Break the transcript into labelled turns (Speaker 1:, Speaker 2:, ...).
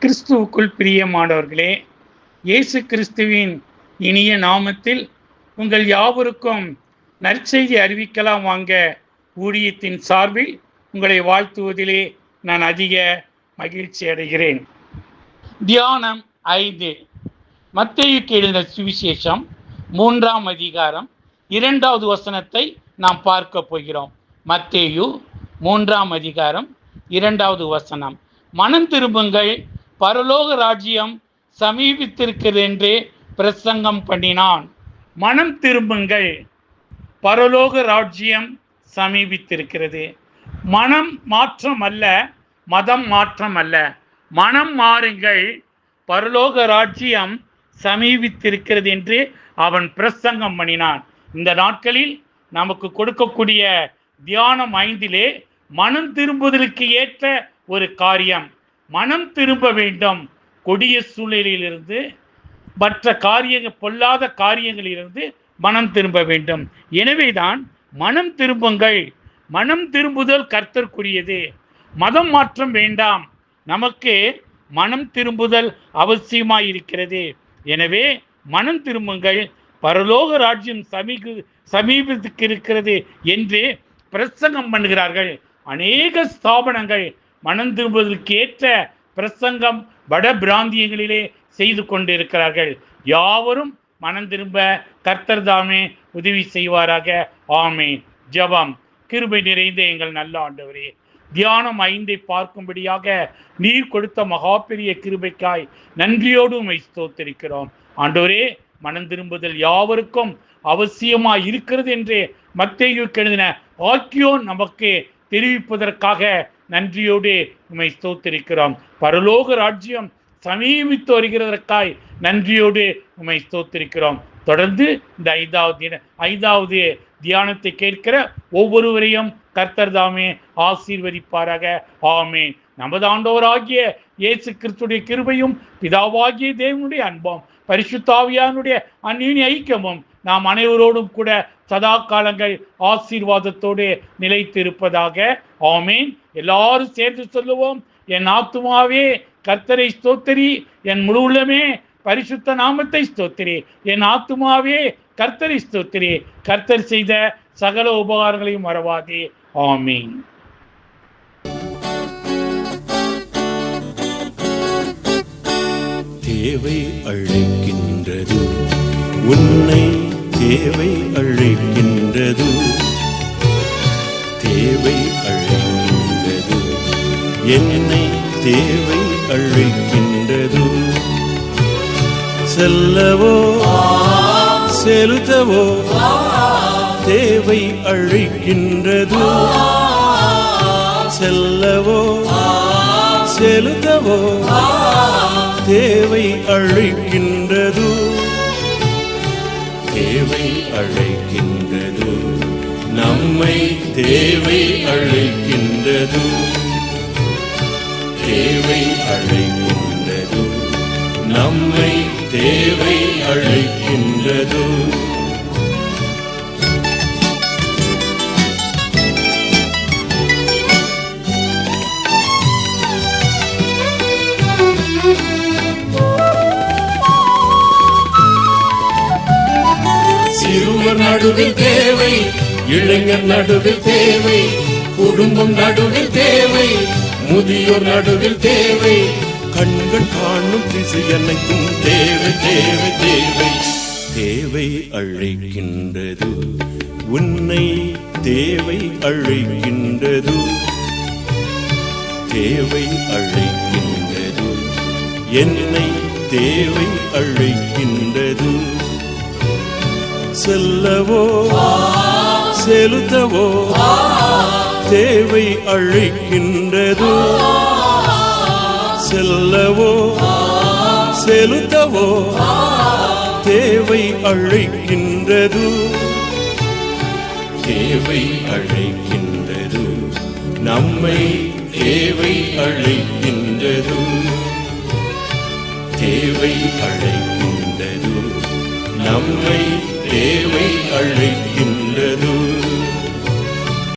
Speaker 1: கிறிஸ்துவுக்குள் பிரியமானவர்களே இயேசு கிறிஸ்துவின் இனிய நாமத்தில் உங்கள் யாவருக்கும் நற்செய்தி அறிவிக்கலாம் வாங்க ஊழியத்தின் சார்பில் உங்களை வாழ்த்துவதிலே நான் அதிக மகிழ்ச்சி அடைகிறேன். தியானம் ஐந்து. மத்தேயுக்கு எழுந்த சுவிசேஷம் மூன்றாம் அதிகாரம் இரண்டாவது வசனத்தை நாம் பார்க்க போகிறோம். மத்தேயு மூன்றாம் அதிகாரம் இரண்டாவது வசனம். மனம் திரும்புங்கள் பரலோக ராஜ்யம் சமீபித்திருக்கிறது என்று பிரசங்கம் பண்ணினான். மனம் திரும்புங்கள். பரலோக ராஜ்யம் சமீபித்திருக்கிறது. மனம் மாற்றம் அல்ல மதம் மாற்றம் அல்ல மனம் மாறுங்கள். பரலோக ராஜ்யம் சமீபித்திருக்கிறது என்று அவன் பிரசங்கம் பண்ணினான். இந்த நாட்களில் நமக்கு கொடுக்கக்கூடிய தியானம் ஐந்திலே மனம் திரும்புவதற்கு ஏற்ற ஒரு காரியம். மனம் திரும்ப வேண்டும். கொடிய சூழ்நிலையிலிருந்து மற்ற காரியங்கள் பொல்லாத காரியங்களிலிருந்து மனம் திரும்ப வேண்டும். எனவேதான் மனம் திரும்புங்கள். மனம் திரும்புதல் கர்த்தற்குரியது மதம் மாற்றம் வேண்டாம். நமக்கு மனம் திரும்புதல் அவசியமாய் இருக்கிறது. எனவே மனம் திரும்புங்கள். பரலோக ராஜ்யம் சமீப சமீபத்துக்கு இருக்கிறது என்று பிரசங்கம் பண்ணுகிறார்கள். அநேக ஸ்தாபனங்கள் மனம் திரும்புவதற்கு ஏற்ற பிரசங்கம் வட பிராந்தியங்களிலே செய்து கொண்டிருக்கிறார்கள். யாவரும் மனம் திரும்ப கர்த்தர் தாமே உதவி செய்வாராக. ஆமே ஜபம். கிருபை நிறைந்த எங்கள் நல்ல ஆண்டவரே தியானம் ஐந்தை பார்க்கும்படியாக நீர் கொடுத்த மகா பெரிய கிருபைக்காய் நன்றியோடு உமை ஸ்தோத்திருக்கிறோம். ஆண்டவரே மனம் திரும்புதல் யாவருக்கும் அவசியமாய் இருக்கிறது என்று மத்தேயு எழுதின ஆக்கியோன் நமக்கு தெரிவிப்பதற்காக நன்றியோடே உமை ஸ்தோத்திருக்கிறோம். பரலோக ராஜ்யம் சமீபித்து வருகிறதற்காய் நன்றியோடு உமை ஸ்தோத்திருக்கிறோம். தொடர்ந்து இந்த ஐந்தாவது ஐந்தாவது தியானத்தை கேட்கிற ஒவ்வொருவரையும் கர்த்தர் தாமே ஆசீர்வதிப்பாராக. ஆமே நமது ஆண்டவராகிய இயேசு கிறிஸ்துடைய கிருபையும் பிதாவாகிய தேவனுடைய அன்பம் பரிசுத்தாவியானுடைய அந்நிய ஐக்கியமும் நாம் அனைவரோடும் கூட சதா காலங்கள் ஆசீர்வாதத்தோடு நிலைத்திருப்பதாக. ஆமேன். எல்லாரும் சேர்ந்து சொல்லுவோம் என் ஆத்துமாவே கர்த்தரை ஸ்தோத்திரி என் முழு உள்ளமே பரிசுத்த நாமத்தை ஸ்தோத்திரி. என் ஆத்துமாவே கர்த்தரை ஸ்தோத்திரி. கர்த்தர் செய்த சகல உபகாரங்களையும் மறவாதே. ஆமீன்.
Speaker 2: தேவை அழைக்கின்றது. உன்னை தேவை அழைக்கின்றது. தேவை என்னை தேவை அழைக்கின்றது. செல்லவோ செலுத்தவோ தேவை அழைக்கின்றது. செல்லவோ செலுத்தவோ தேவை அழைக்கின்றது. தேவை அழைக்கின்றது. நம்மை தேவை அழைக்கின்றது. தேவை அழைக்கின்றது. நம்மை தேவை அழைக்கின்றது. சிறுவர் நடுவில் தேவை இளைஞர் நடுவில் தேவை குடும்பம் நடுவில் தேவை முதியோர் நடுவில் தேவை. கண்கள் காணும் திசை அனைத்தும் தேவை தேவை தேவை. தேவை அழைக்கின்றது. உன்னை தேவை அழைக்கின்றது. தேவை அழைக்கின்றது. என்னை தேவை அழைக்கின்றது. செல்லவோ செலுத்தவோ தேவை அழைக்கின்ற செல்லவோ செலுத்தவோ? தேவை அழைக்கின்றது. தேவை அழைக்கின்றது. நம்மை தேவை அழைக்கின்றது. தேவை அழைக்கின்றது. நம்மை தேவை அழைக்கின்றது.